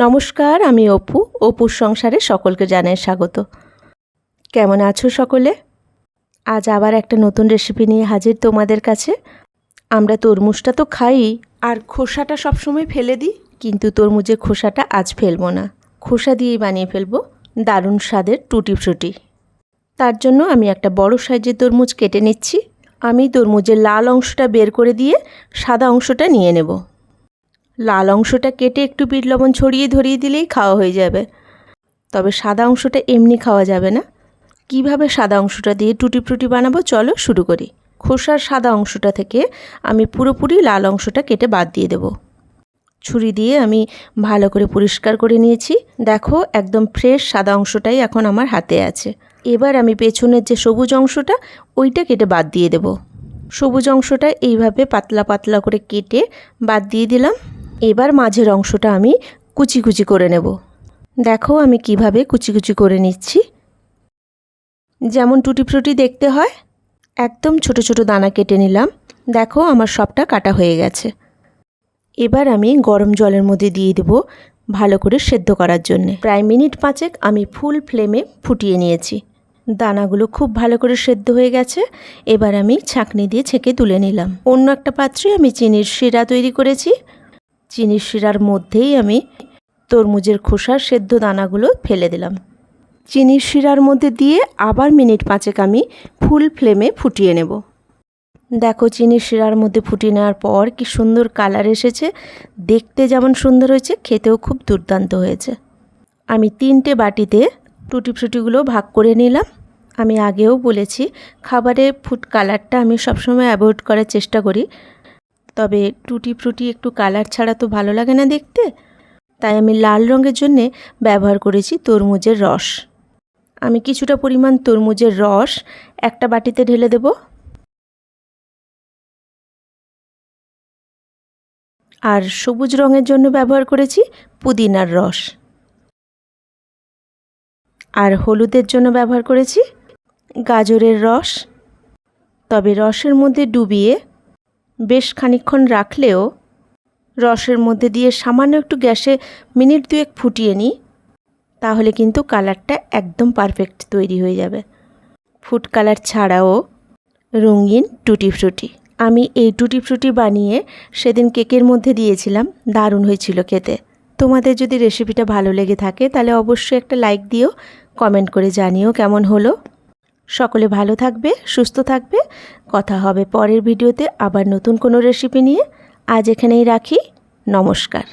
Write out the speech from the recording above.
নমস্কার, আমি অপু। অপুর সংসারে সকলকে জানাই স্বাগত। কেমন আছো সকলে? আজ আবার একটা নতুন রেসিপি নিয়ে হাজির তোমাদের কাছে। আমরা তরমুজটা তো খাই, আর খোসাটা সবসময় ফেলে দিই, কিন্তু তরমুজের খোসাটা আজ ফেলব না। খোসা দিয়েই বানিয়ে ফেলব, দারুণ স্বাদের টুটি ফ্রুটি। তার জন্য আমি একটা বড় সাইজের তরমুজ কেটে নিচ্ছি। আমি তরমুজের লাল অংশটা বের করে দিয়ে সাদা অংশটা নিয়ে নেব। লাল অংশটা কেটে একটু বিট লবণ ছড়িয়ে ধরিয়ে দিলেই খাওয়া হয়ে যাবে। তবে সাদা অংশটা এমনি খাওয়া যাবে না। কীভাবে সাদা অংশটা দিয়ে টুটি ফ্রুটি বানাবো চলো শুরু করি। খোসার সাদা অংশটা থেকে আমি পুরোপুরি লাল অংশটা কেটে বাদ দিয়ে দেব। ছুরি দিয়ে আমি ভালো করে পরিষ্কার করে নিয়েছি। দেখো একদম ফ্রেশ সাদা অংশটাই এখন আমার হাতে আছে। এবার আমি পেছনের যে সবুজ অংশটা, ওইটা কেটে বাদ দিয়ে দেব। সবুজ অংশটা এইভাবে পাতলা পাতলা করে কেটে বাদ দিয়ে দিলাম। এবার মাঝের অংশটা আমি কুচি কুচি করে নেব। দেখো আমি কীভাবে কুচি কুচি করে নিচ্ছি। যেমন টুটি ফ্রুটি দেখতে হয়, একদম ছোট ছোট দানা কেটে নিলাম। দেখো আমার সবটা কাটা হয়ে গেছে। এবার আমি গরম জলের মধ্যে দিয়ে দেব ভালো করে সেদ্ধ করার জন্যে। প্রায় মিনিট পাঁচেক আমি ফুল ফ্লেমে ফুটিয়ে নিয়েছি। দানাগুলো খুব ভালো করে সেদ্ধ হয়ে গেছে। এবার আমি ছাঁকনি দিয়ে ছেঁকে তুলে নিলাম। অন্য একটা পাত্রে আমি চিনির শিরা তৈরি করেছি। চিনির শিরার মধ্যেই আমি তরমুজের খোসার সেদ্ধ দানাগুলো ফেলে দিলাম। চিনির শিরার মধ্যে দিয়ে আবার মিনিট পাঁচেক আমি ফুল ফ্লেমে ফুটিয়ে নেব। দেখো চিনির শিরার মধ্যে ফুটিয়ে নেওয়ার পর কি সুন্দর কালার এসেছে। দেখতে যেমন সুন্দর হয়েছে, খেতেও খুব দুর্দান্ত হয়েছে। আমি তিনটে বাটিতে টুটি ফ্রুটিগুলো ভাগ করে নিলাম। আমি আগেও বলেছি, খাবারে ফুড কালারটা আমি সবসময় অ্যাভয়েড করার চেষ্টা করি। তবে টুটি ফ্রুটি একটু কালার ছাড়া তো ভালো লাগে না দেখতে। তাই আমি লাল রঙের জন্যে ব্যবহার করেছি তরমুজের রস। আমি কিছুটা পরিমাণ তরমুজের রস একটা বাটিতে ঢেলে দেব। আর সবুজ রঙের জন্য ব্যবহার করেছি পুদিনার রস। আর হলুদের জন্য ব্যবহার করেছি গাজরের রস। তবে রসের মধ্যে ডুবিয়ে বেশ খানিক্ষণ রাখলেও রসের মধ্যে দিয়ে সামান্য একটু গ্যাসে মিনিট দুয়েক ফুটিয়ে নিই, তাহলে কিন্তু কালারটা একদম পারফেক্ট তৈরি হয়ে যাবে। ফুড কালার ছাড়াও রঙিন টুটি ফ্রুটি। আমি এই টুটি ফ্রুটি বানিয়ে সেদিন কেকের মধ্যে দিয়েছিলাম, দারুণ হয়েছিল খেতে। তোমাদের যদি রেসিপিটা ভালো লেগে থাকে, তাহলে অবশ্যই একটা লাইক দিও, কমেন্ট করে জানিও কেমন হলো। সকলে ভালো থাকবে, সুস্থ থাকবে। কথা হবে পরের ভিডিওতে আবার নতুন কোনো রেসিপি নিয়ে। আজ এখানেই রাখি। নমস্কার।